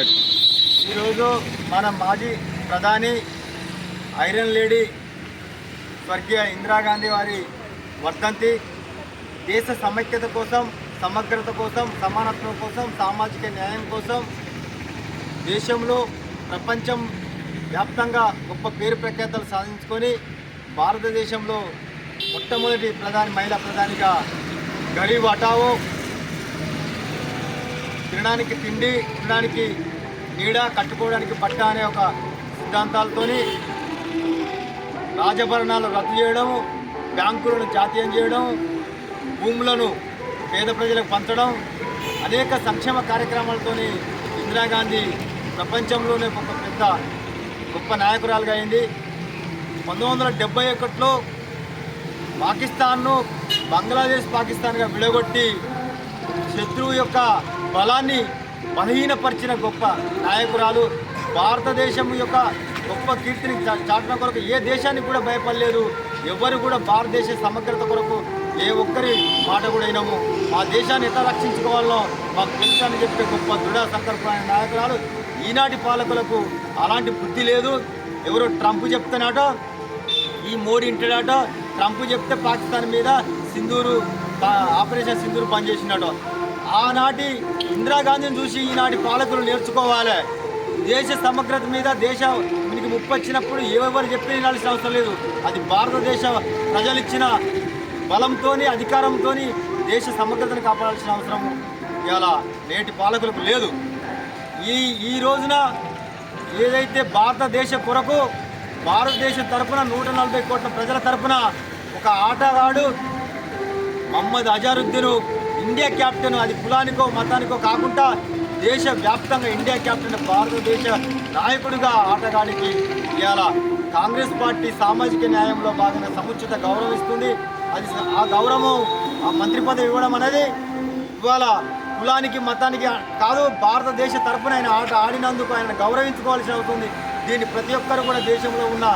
ఈరోజు మన మాజీ ప్రధాని ఐరన్ లేడీ స్వర్గీయ ఇందిరాగాంధీ వారి వర్ధంతి. దేశ సమైక్యత కోసం సమగ్రత కోసం సమానత్వం కోసం సామాజిక న్యాయం కోసం దేశంలో ప్రపంచం వ్యాప్తంగా గొప్ప పేరు ప్రఖ్యాతలు సాధించుకొని భారతదేశంలో మొట్టమొదటి ప్రధాని మహిళా ప్రధానిగా గరీబ్ హటావో తినడానికి తిండి ఉండడానికి నీడ కట్టుకోవడానికి పట్ట అనే ఒక సిద్ధాంతాలతోని రాజభరణాలు రద్దు చేయడం బ్యాంకులను జాతీయం చేయడం భూములను పేద ప్రజలకు పంచడం అనేక సంక్షేమ కార్యక్రమాలతోని ఇందిరాగాంధీ ప్రపంచంలోనే ఒక పెద్ద గొప్ప నాయకురాలుగా అయింది. పంతొమ్మిది వందల డెబ్బై ఒకటిలో పాకిస్తాన్ను బంగ్లాదేశ్ పాకిస్తాన్గా విడగొట్టి శత్రువు యొక్క బలాన్ని బలహీనపరిచిన గొప్ప నాయకురాలు భారతదేశం యొక్క గొప్ప కీర్తిని చా- కొరకు ఏ దేశానికి కూడా భయపడలేదు. ఎవరు కూడా భారతదేశ సమగ్రత కొరకు ఏ ఒక్కరి మాట కూడా అయినాము మా దేశాన్ని ఎట్లా రక్షించుకోవాలో మాకు తెలుసు అని చెప్పే గొప్ప దృఢ సంకల్పమైన నాయకురాలు ఈనాటి పాలకులకు అలాంటి బుద్ధి లేదు. ఎవరో ట్రంప్ చెప్తున్నాడో ఈ మోడీ ఇంటాడట ట్రంప్ చెప్తే పాకిస్తాన్ మీద సింధూరు ఆపరేషన్ సింధూరు పనిచేసినాడు ఆనాటి ఇందిరాగాంధీని చూసి ఈనాటి పాలకులు నేర్చుకోవాలి. దేశ సమగ్రత మీద దేశ మీకు ముప్పు వచ్చినప్పుడు ఎవరు చెప్పి వినాల్సిన అవసరం లేదు. అది భారతదేశ ప్రజలు ఇచ్చిన బలంతో అధికారంతో దేశ సమగ్రతను కాపాడాల్సిన అవసరం ఇలా నేటి పాలకులకు లేదు. ఈ ఈ రోజున ఏదైతే భారతదేశ కొరకు భారతదేశం తరఫున నూట నలభై కోట్ల ప్రజల తరఫున ఒక ఆటగాడు మహమ్మద్ అజారుద్దీన్ ఇండియా క్యాప్టెన్ అది కులానికో మతానికో కాకుండా దేశ వ్యాప్తంగా ఇండియా క్యాప్టెన్ భారతదేశ నాయకుడిగా ఆటగాడికి ఇవాళ కాంగ్రెస్ పార్టీ సామాజిక న్యాయంలో భాగంగా సముచిత గౌరవం ఇస్తుంది అది ఆ గౌరవం ఆ మంత్రి పదవి ఇవ్వడం అనేది ఇవాళ కులానికి మతానికి కాదు భారతదేశ తరఫున ఆయన ఆట ఆడినందుకు ఆయన గౌరవించుకోవాల్సి అవుతుంది దీన్ని ప్రతి ఒక్కరు కూడా దేశంలో ఉన్న